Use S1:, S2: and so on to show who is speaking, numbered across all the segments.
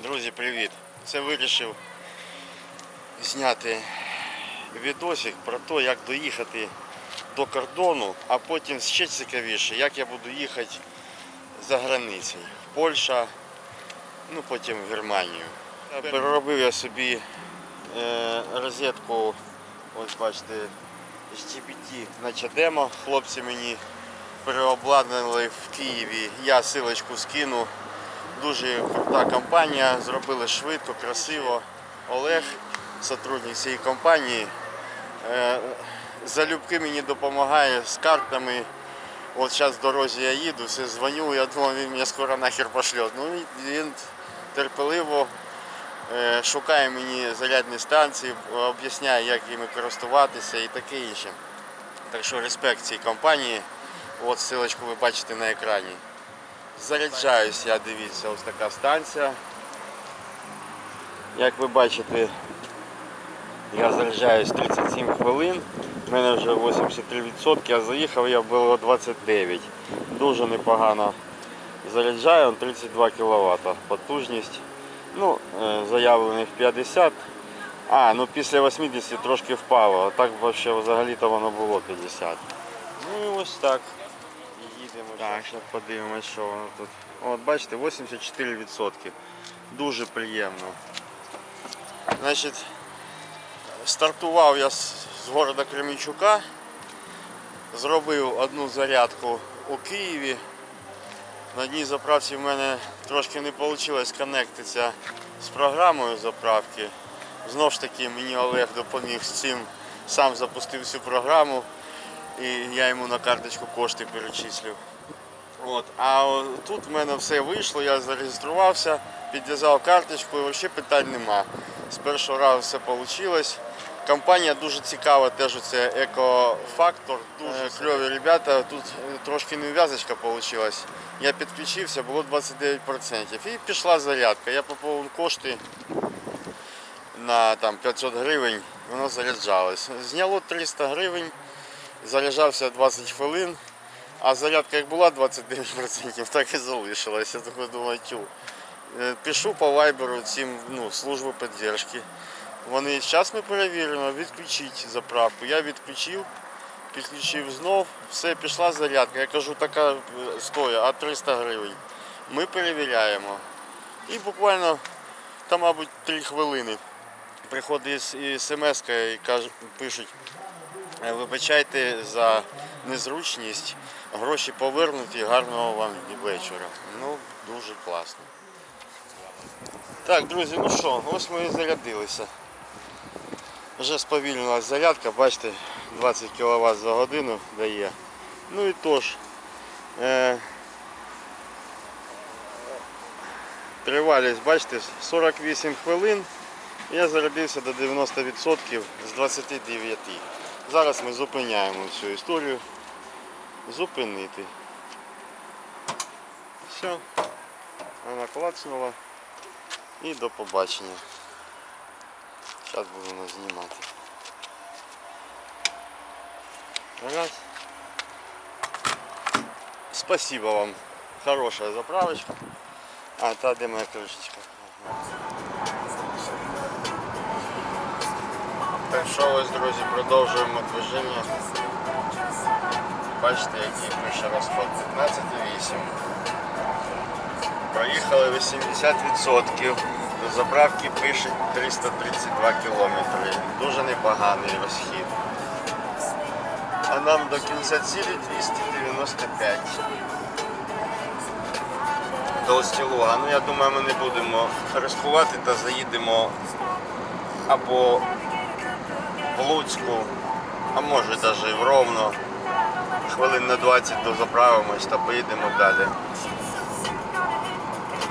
S1: Друзі, привіт! Це вирішив зняти відосик про те, як доїхати до кордону, а потім ще цікавіше, як я буду їхати за границею. Польща, ну потім в Германію. Переробив я собі е, розетку, ось бачите, HTPT на Чадемо. Хлопці мені переобладнали в Києві. Я силочку скину. Дуже крута компанія, зробили швидко, красиво. Олег, сотрудник цієї компанії, е, залюбки мені допомагає з картами. От зараз в дорозі я їду, все дзвоню, я думав, він мене скоро нахер пошле. Ну він терпеливо е, шукає мені зарядні станції, об'ясняє, як ними користуватися і таке інше. Так що респект цій компанії. От ссылочку ви бачите на екрані. Заряджаюсь я, дивіться, ось така станція. Як ви бачите, я заряджаюсь 37 хвилин. У мене вже 83%, а заїхав я було 29. Дуже непогано заряджаю, 32 кВт потужність. Ну, е, заявлених 50. А, ну після 80 трошки впало, а так взагалі-то воно було 50. Ну і ось так. І. Так, зараз подивимось, що воно тут. От бачите, 84%. Дуже приємно. Значить, стартував я з, города Кременчука, зробив одну зарядку у Києві. На одній заправці в мене трошки не вийшло коннектитися з програмою заправки. Знову ж таки мені Олег допоміг з цим, сам запустив цю програму і я йому на карточку кошти перечислив. От. А тут в мене все вийшло, я зареєструвався, підв'язав карточку і взагалі питань нема. З першого разу все вийшло. Компанія дуже цікава, теж це екофактор, дуже кльові ребята. Тут е, трошки нев'язочка вийшла. Я підключився, було 29%. І пішла зарядка. Я поповнив кошти на там, 500 гривень, воно заряджалось. Зняло 300 гривень, заряджався 20 хвилин, а зарядка як була 29%, так і залишилася. Я так думаю, тю. Е, Пишу по вайберу цим ну, службу підтримки. Вони зараз ми перевіримо, відключіть заправку. Я відключив, підключив знов, все, пішла зарядка. Я кажу, така стоя, а 300 гривень. Ми перевіряємо. І буквально там, мабуть, 3 хвилини приходить смс і каже, пишуть, «Е, вибачайте за незручність, гроші повернуті, гарного вам вечора. Ну, дуже класно. Так, друзі, ну що, ось ми і зарядилися. Вже сповільнилась зарядка, бачите, 20 кВт за годину дає. Ну і тож, е, тривалість, бачите, 48 хвилин. Я зарядився до 90% з 29. Зараз ми зупиняємо цю історію. Зупинити. Все. Вона клацнула. І до побачення. Зараз нас знімати. Раз. Спасибо вам. Хорошая заправочка. А, та де моя кришечка. Так що ось, друзі, продовжуємо движення. Бачите, який пише розход 15,8. Проїхали 80%. До заправки пише 332 кілометри. Дуже непоганий розхід. А нам до кінця цілі 295. До Остілуга. Ну я думаю, ми не будемо ризикувати та заїдемо або Луцьку, а може навіть і в Ровно. Хвилин на 20 дозаправимось та поїдемо далі.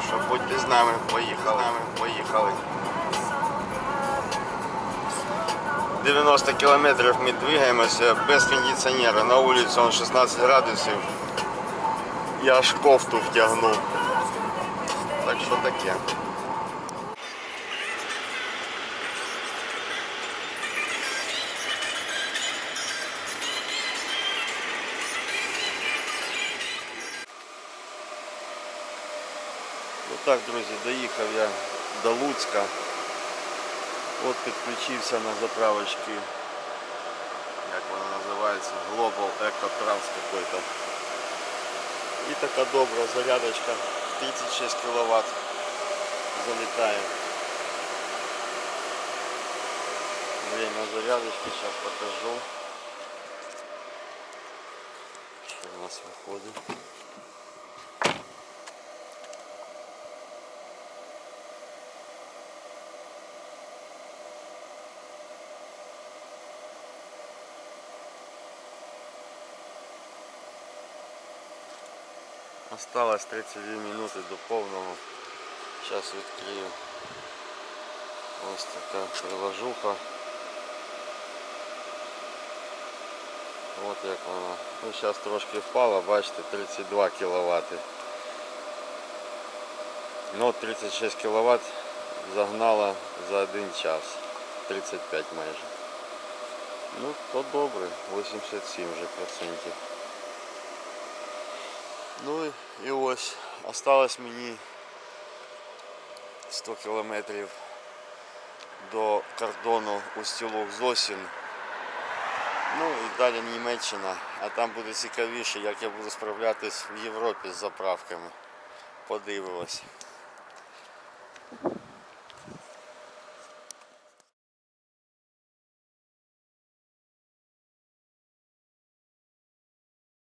S1: Що будьте з нами, поїхали. Поїхали. 90 кілометрів ми двигаємося без кондиціонера. На вулиці он 16 градусів. Я аж кофту втягнув. Так що таке. Так, друзі, доїхав я до Луцька. От підключився на заправочки. Як вона називається? Global Eco Trans какой-то. І така добра зарядочка 36 кВт залітає. Время зарядочки сейчас покажу. Что у нас выходит? Осталось 32 минути до повного. Сейчас відкрию. Ось така приложуха. От як вона. Ну зараз трошки впала, бачите, 32 кВт. Ну 36 кВт загнала за один час. 35 майже. Ну, то добре, 87 вже процентів. Ну і- ось, осталось мені 100 кілометрів до кордону Устілок Зосін. Ну і далі Німеччина, а там буде цікавіше, як я буду справлятись в Європі з заправками. Подивимось.